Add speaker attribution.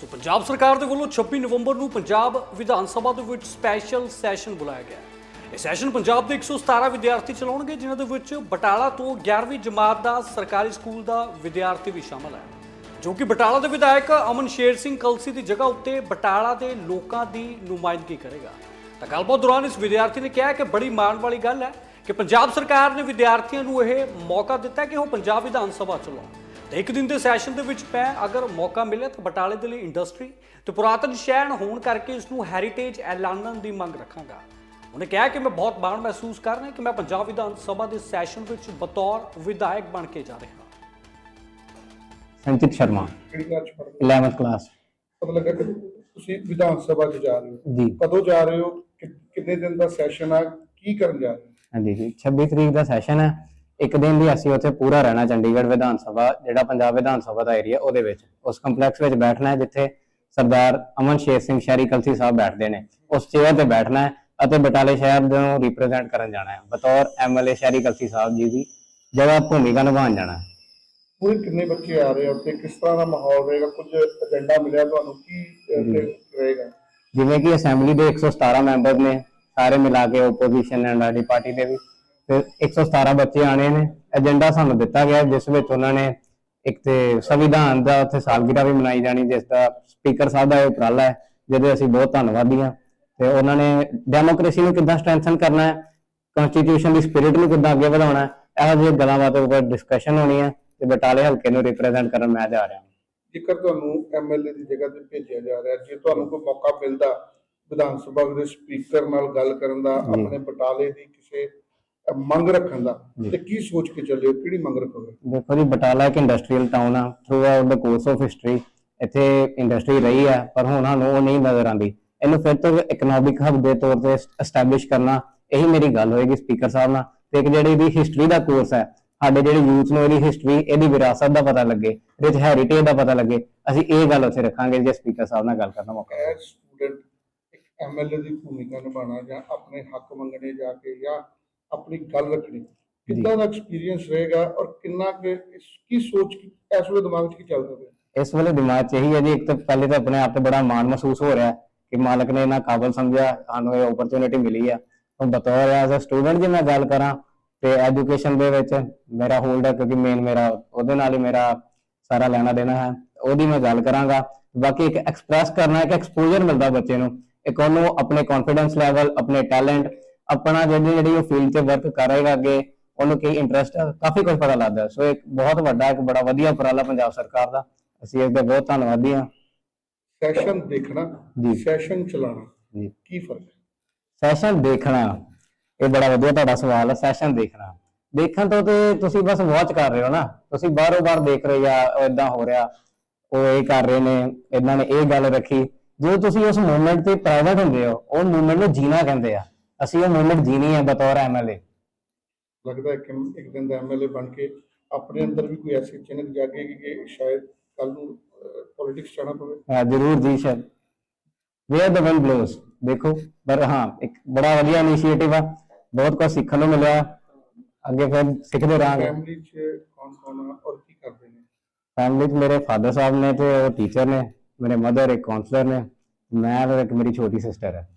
Speaker 1: ਸੋ ਪੰਜਾਬ ਸਰਕਾਰ ਦੇ ਵੱਲੋਂ 26 ਨਵੰਬਰ ਨੂੰ ਪੰਜਾਬ ਵਿਧਾਨ ਸਭਾ ਦੇ ਵਿੱਚ ਸਪੈਸ਼ਲ ਸੈਸ਼ਨ ਬੁਲਾਇਆ ਗਿਆ ਹੈ। ਇਹ ਸੈਸ਼ਨ ਪੰਜਾਬ ਦੇ 117 ਵਿਦਿਆਰਥੀ ਚਲਾਉਣਗੇ, ਜਿਨ੍ਹਾਂ ਦੇ ਵਿੱਚ ਬਟਾਲਾ ਤੋਂ 11ਵੀਂ ਜਮਾਤ ਦਾ ਸਰਕਾਰੀ ਸਕੂਲ ਦਾ ਵਿਦਿਆਰਥੀ ਵੀ ਸ਼ਾਮਲ ਹੈ। ਜੋ ਕਿ ਬਟਾਲਾ ਦੇ ਵਿਧਾਇਕ ਅਮਨ ਸ਼ੇਰ ਸਿੰਘ ਕਲਸੀ ਦੀ ਜਗ੍ਹਾ ਉੱਤੇ ਬਟਾਲਾ ਦੇ ਲੋਕਾਂ ਦੀ ਨੁਮਾਇੰਦਗੀ ਕਰੇਗਾ। ਤਾਂ ਗੱਲਬਾਤ ਦੌਰਾਨ ਇਸ ਵਿਦਿਆਰਥੀ ਨੇ ਕਿਹਾ ਕਿ ਬੜੀ ਮਾਣ ਵਾਲੀ ਗੱਲ ਹੈ ਕਿ ਪੰਜਾਬ ਸਰਕਾਰ ਨੇ ਵਿਦਿਆਰਥੀਆਂ ਨੂੰ ਇਹ ਮੌਕਾ ਦਿੱਤਾ ਕਿ ਉਹ ਪੰਜਾਬ ਵਿਧਾਨ ਸਭਾ ਚਲਾਉਣ। ਤੇ ਇੱਕ ਦਿਨ ਦੇ ਸੈਸ਼ਨ ਦੇ ਵਿੱਚ ਮੈਂ ਅਗਰ ਮੌਕਾ ਮਿਲੇ ਤਾਂ ਬਟਾਲੇ ਦੇ ਲਈ ਇੰਡਸਟਰੀ ਤੇ ਪੁਰਾਤਨ ਸ਼ਹਿਰ ਹੋਣ ਕਰਕੇ ਇਸ ਨੂੰ ਹੈਰੀਟੇਜ ਐਲਾਨਣ ਦੀ ਮੰਗ ਰੱਖਾਂਗਾ। ਉਹਨੇ ਕਿਹਾ ਕਿ ਮੈਂ ਬਹੁਤ ਮਾਣ ਮਹਿਸੂਸ ਕਰ ਰਿਹਾ ਕਿ ਮੈਂ ਪੰਜਾਬ ਵਿਧਾਨ ਸਭਾ ਦੇ ਸੈਸ਼ਨ ਵਿੱਚ ਬਤੌਰ ਵਿਧਾਇਕ ਬਣ ਕੇ ਜਾ ਰਿਹਾ ਹਾਂ।
Speaker 2: ਸੰਚਿਤ ਸ਼ਰਮਾ
Speaker 3: ਕਿਹੜੀ ਕਲਾਸ ਚ ਪੜ੍ਹਦੇ
Speaker 2: 11th ਕਲਾਸ
Speaker 3: ਪਤਾ ਲੱਗਾ ਕਿ ਤੁਸੀਂ ਵਿਧਾਨ ਸਭਾ 'ਚ ਜਾ ਰਹੇ ਹੋ।
Speaker 2: ਜੀ।
Speaker 3: ਕਦੋਂ ਜਾ ਰਹੇ ਹੋ? ਕਿ- ਕਿੰਨੇ ਦਿਨ ਦਾ ਸੈਸ਼ਨ ਆ? ਕੀ ਕਰਨ ਜਾ ਰਹੇ ਹੋ?
Speaker 2: ਹਾਂਜੀ ਜੀ 26 ਤਰੀਕ ਦਾ ਸੈਸ਼ਨ ਹੈ। ਇੱਕ ਦਿਨ ਲਈ ਅਸੀਂ ਉੱਥੇ ਪੂਰਾ ਰਹਿਣਾ ਚੰਡੀਗੜ੍ਹ ਵਿਧਾਨ ਸਭਾ ਜਿਹੜਾ ਪੰਜਾਬ ਵਿਧਾਨ ਸਭਾ ਦਾ ਏਰੀਆ ਉਹਦੇ ਵਿੱਚ। ਉਸ ਕੰਪਲੈਕਸ ਵਿੱਚ ਬੈਠਣਾ ਹੈ ਜਿੱਥੇ ਸਰਦਾਰ ਅਮਨ ਸ਼ੇਰ ਸਿੰਘ ਸ਼ਹਿਰੀ ਕਲਸੀ ਸਾਹਿਬ ਬੈਠਦੇ ਨੇ। ਉਸ ਚੇਅਰ ਤੇ ਬੈਠਣਾ ਹੈ ਅਤੇ ਬਟਾਲੇ ਸ਼ਹਿਰ ਨੂੰ ਰਿਪਰੈਜ਼ੈਂਟ ਕਰਨ ਜਾਣਾ ਹੈ। ਬਤੌਰ ਐਮਐਲਏ ਸ਼ਹਿਰੀ ਕਲਸੀ ਸਾਹਿਬ ਜੀ ਦੀ ਜਗ੍ਹਾ ਭੂਮਿਕਾ ਨਿਭਾਉਣ ਜਾਣਾ ਹੈ।
Speaker 3: ਪੂਰੇ ਕਿੰਨੇ ਬੱਚੇ ਆ ਰਹੇ ਹੋ ਤੇ ਕਿਸ ਤਰ੍ਹਾਂ ਦਾ ਮਾਹੌਲ ਰਹੇਗਾ? ਕੁਝ ਏਜੰਡਾ ਮਿਲਿਆ ਤੁਹਾਨੂੰ? ਕੀ ਰਹੇਗਾ?
Speaker 2: ਜਿਵੇਂ ਕਿ ਅਸੈਂਬਲੀ ਦੇ 117 ਮੈਂਬਰ ਨੇ ਸਾਰੇ ਮਿਲਾ ਕੇ ਆਪੋਜੀਸ਼ਨ ਐਂਡ ਆਡੀ ਪਾਰਟੀ ਦੇ ਵੀ। ਤੇ 117 ਬੱਚੇ ਆਣੇ ਨੇ। ਏਜੰਡਾ ਸਾਨੂੰ ਦਿੱਤਾ ਗਿਆ ਜਿਸ ਵਿੱਚ ਉਹਨਾਂ ਨੇ ਇੱਕ ਤੇ ਸੰਵਿਧਾਨ ਦਾ ਉੱਥੇ ਸਾਲਗਿਰਾ ਵੀ ਮਨਾਈ ਜਾਣੀ ਜਿਸ ਦਾ ਸਪੀਕਰ ਸਾਹਿਬ ਦਾ ਇਹ ਉਪਰਾਲਾ ਹੈ ਜਿਹਦੇ ਅਸੀਂ ਬਹੁਤ ਧੰਨਵਾਦੀ ਹਾਂ। ਤੇ ਉਹਨਾਂ ਨੇ ਡੈਮੋਕ੍ਰੇਸੀ ਨੂੰ ਕਿੱਦਾਂ ਸਟਰੈਂਥਨ ਕਰਨਾ ਹੈ ਕਨਸਟੀਟਿਊਸ਼ਨ ਦੀ ਸਪਿਰਿਟ ਨੂੰ ਕਿੱਦਾਂ ਅੱਗੇ ਵਧਾਉਣਾ ਹੈ ਇਹੋ ਜਿਹੇ ਗੱਲਾਂ ਬਾਤਾਂ ਉੱਪਰ ਡਿਸਕਸ਼ਨ ਹੋਣੀ ਹੈ ਤੇ ਬਟਾਲੇ ਹਲਕੇ ਨੂੰ ਰਿਪਰੈਜ਼ੈਂਟ ਕਰਨ ਮੈਂ ਜਾ ਰਿਹਾ ਹਾਂ।
Speaker 3: ਜੇਕਰ ਤੁਹਾਨੂੰ ਐਮਐਲਏ ਦੀ ਜਗ੍ਹਾ ਤੇ ਭੇਜਿਆ ਜਾ ਰਿਹਾ ਜੇ ਤੁਹਾਨੂੰ ਕੋਈ ਮੌਕਾ ਮਿਲਦਾ ਵਿਧਾਨ ਸਭਾ ਦੇ ਸਪੀਕਰ ਨਾਲ ਗੱਲ ਕਰਨ ਦਾ ਆਪਣੇ ਬਟਾਲੇ ਦੀ ਕਿਸੇ ਮੰਗ ਰੱਖਣ ਦਾ ਤੇ ਕੀ ਸੋਚ ਕੇ ਚੱਲੇ ਹੋ? ਕਿਹੜੀ ਮੰਗ ਰੱਖੋਗੇ?
Speaker 2: ਦੇਖੋ ਜੀ ਬਟਾਲਾ ਇੱਕ ਇੰਡਸਟਰੀਅਲ ਟਾਊਨ ਆ। Throughout the course of history ਇੱਥੇ ਇੰਡਸਟਰੀ ਰਹੀ ਹੈ ਪਰ ਹੁਣ ਸਾਨੂੰ ਉਹ ਨਹੀਂ ਨਜ਼ਰ ਆਉਂਦੀ। ਇਹਨੂੰ ਫਿਰ ਤੋਂ ਇਕਨੋਮਿਕ ਹਬ ਦੇ ਤੌਰ ਤੇ ਐਸਟੈਬਲਿਸ਼ ਕਰਨਾ ਇਹੀ ਮੇਰੀ ਗੱਲ ਹੋਏਗੀ ਸਪੀਕਰ ਸਾਹਿਬ ਨਾਲ। ਤੇ ਇੱਕ ਜਿਹੜੀ ਇਹਦੀ ਹਿਸਟਰੀ ਦਾ ਕੋਰਸ ਹੈ ਸਾਡੇ ਜਿਹੜੇ ਯੂਥ ਨੂੰ ਇਹਦੀ ਹਿਸਟਰੀ ਇਹਦੀ ਵਿਰਾਸਤ ਦਾ ਪਤਾ ਲੱਗੇ ਇਹਦੇ ਚ ਹੈਰੀਟੇਜ ਦਾ ਪਤਾ ਲੱਗੇ ਅਸੀਂ ਇਹ ਗੱਲ ਉੱਥੇ ਰੱਖਾਂਗੇ ਜੇ ਸਪੀਕਰ ਸਾਹਿਬ ਨਾਲ ਗੱਲ ਕਰਨ ਦਾ ਮੌਕਾ
Speaker 3: ਐਜ਼ ਸਟੂਡੈਂਟ ਇੱਕ ਐਮਐਲਏ ਦੀ ਭੂਮਿਕਾ ਨਿਭਾਉਣਾ ਜਾਂ ਆਪਣੇ ਹੱਕ ਮੰਗਣੇ ਜਾ ਕੇ ਜਾਂ ਆਪਣੀ ਗੱਲ ਰੱਖਣੀ। ਕਿੱਦਾਂ ਦਾ ਐਕਸਪੀਰੀਅੰਸ ਰਹੇਗਾ ਔਰ ਕਿੰਨਾ ਕਿ ਇਸ- ਕੀ ਸੋਚ ਇਸ ਵੇਲੇ ਦਿਮਾਗ 'ਚ ਕੀ ਚੱਲਦਾ ਪਿਆ?
Speaker 2: ਇਸ ਵੇਲੇ ਦਿਮਾਗ 'ਚ ਇਹੀ ਹੈ ਜੀ ਇੱਕ ਤਾਂ ਪਹਿਲੇ ਤਾਂ ਆਪਣੇ ਆਪ ਤੇ ਬੜਾ ਮਾਣ ਮਹਿਸੂਸ ਹੋ ਰਿਹਾ ਕਿ ਮਾਲਕ ਨੇ ਇਹਨਾਂ ਕਾਬਲ ਸਮਝਿਆ ਸਾਨੂੰ ਇਹ ਓਪਰਚੁਨਿਟੀ ਮਿਲੀ ਹੈ ਹੁਣ ਬਤੌਰ ਐਜ਼ ਅ ਸਟੂਡੈਂਟ ਜੇ ਮੈਂ ਗੱਲ ਕਰਾਂ ਤੇ ਐਜੂਕੇਸ਼ਨ ਦੇ ਵਿੱਚ ਮੇਰਾ ਹੋਲਡ ਹੈ ਕਿਉਂਕਿ ਮੇਨ ਮੇਰਾ ਉਹਦੇ ਨਾਲ ਹੀ ਮੇਰਾ ਸਾਰਾ ਲੈਣਾ ਦੇਣਾ ਹੈ ਉਹਦੀ ਮੈਂ ਗੱਲ ਕਰਾਂਗਾ। ਬਾਕੀ ਇੱਕ ਐਕਸਪ੍ਰੈਸ ਕਰਨਾ ਹੈ ਕਿ ਐਕਸਪੋਜ਼ਰ ਮਿਲਦਾ ਬੱਚੇ ਨੂੰ ਇੱਕ ਉਹਨੂੰ ਆਪਣੇ ਕੌਨਫੀਡੈਂਸ ਲੈਵਲ ਆਪਣੇ ਟੈਲੈਂਟ ਆਪਣਾ ਜਿਹੜੀ ਜਿਹੜੀ ਉਹ ਫੀਲਡ ਤੇ ਵਰਕ ਕਰੇਗਾ ਅੱਗੇ ਉਹਨੂੰ ਕੀ ਇੰਟਰਸਟ ਹੈ ਕਾਫੀ ਕੁਝ ਪਤਾ ਲੱਗਦਾ। ਸੋ ਇੱਕ ਬਹੁਤ ਵੱਡਾ ਇੱਕ ਬੜਾ ਵਧੀਆ ਉਪਰਾਲਾ ਪੰਜਾਬ ਸਰਕਾਰ ਦਾ। ਅਸੀਂ ਇਸ ਦੇ ਬਹੁਤ ਧੰਨਵਾਦੀ ਹਾਂ
Speaker 3: ਸੈਸ਼ਨ ਦੇਖਣਾ
Speaker 2: ਜੀ।
Speaker 3: ਸੈਸ਼ਨ ਚਲਾਉਣਾ
Speaker 2: ਜੀ।
Speaker 3: ਕੀ ਫ਼ਰਕ ਹੈ?
Speaker 2: ਸੈਸ਼ਨ ਦੇਖਣਾ ਇਹ ਬੜਾ ਵਧੀਆ ਤੁਹਾਡਾ ਸਵਾਲ ਹੈ ਸੈਸ਼ਨ ਦੇਖਣਾ। ਦੇਖਣ ਤੋਂ ਤੇ ਤੁਸੀਂ ਬਸ ਵਾਚ ਕਰ ਰਹੇ ਹੋ ਨਾ। ਤੁਸੀਂ ਬਾਹਰੋਂ ਬਾਹਰ ਦੇਖ ਰਹੇ ਆ ਇਦਾਂ ਹੋ ਰਿਹਾ ਉਹ ਇਹ ਕਰ ਰਹੇ ਨੇ ਇਹਨਾਂ ਨੇ ਇਹ ਗੱਲ ਰੱਖੀ। ਜਦੋਂ ਤੁਸੀਂ ਉਸ ਮੂਵਮੈਂਟ ਤੇ ਪ੍ਰਾਈਵੇਟ ਹੁੰਦੇ ਹੋ ਉਹ ਮੂਵਮੈਂਟ ਨੂੰ ਜੀਣਾ ਕਹਿੰਦੇ ਆ। ਅਸੀਂ ਉਹ ਮੂਵਮੈਂਟ ਜੀਣੀ ਹੈ ਬਤੌਰ ਐਮਐਲਏ
Speaker 3: ਲੱਗਦਾ ਹੈ ਕਿ ਇੱਕ ਦਿਨ ਦਾ ਐਮਐਲਏ ਬਣ ਕੇ ਆਪਣੇ ਅੰਦਰ ਵੀ ਕੋਈ ਐਸੀ ਚਿੰਨ੍ਹ ਜਾਗੇਗੀ ਕਿ ਸ਼ਾਇਦ ਕੱਲ ਨੂੰ ਪੋਲਿਟਿਕਸ ਜਾਣਾ ਪਵੇ।
Speaker 2: ਹਾਂ ਜਰੂਰ ਜੀ ਸ਼ਰ ਵੇਅਰ ਦ ਵਿੰਡ ਬਲੋਸ ਦੇਖੋ। ਪਰ ਹਾਂ ਇੱਕ ਬੜਾ ਵਧੀਆ ਇਨੀਸ਼ੀਏਟਿਵ ਆ। ਬਹੁਤ ਕੁਝ ਸਿੱਖਣ ਨੂੰ ਮਿਲਿਆ। ਅੱਗੇ ਫਿਰ ਸਿੱਖਦੇ ਰਹਾਂਗੇ।
Speaker 3: ਫੈਮਿਲੀ 'ਚ ਕੌਣ ਕੌਣ ਆ ਔਰ ਕੀ ਕਰਦੇ ਨੇ?
Speaker 2: ਫੈਮਿਲੀ 'ਚ ਮੇਰੇ ਫਾਦਰ ਸਾਹਿਬ ਨੇ ਤੇ ਉਹ ਟੀਚਰ ਨੇ। ਮੇਰੇ ਮਦਰ ਇੱਕ ਕਾਉਂਸਲਰ ਨੇ। ਮੈਂ ਤੇ ਇੱਕ ਮੇਰੀ ਛੋਟੀ ਸਿਸਟਰ ਹੈ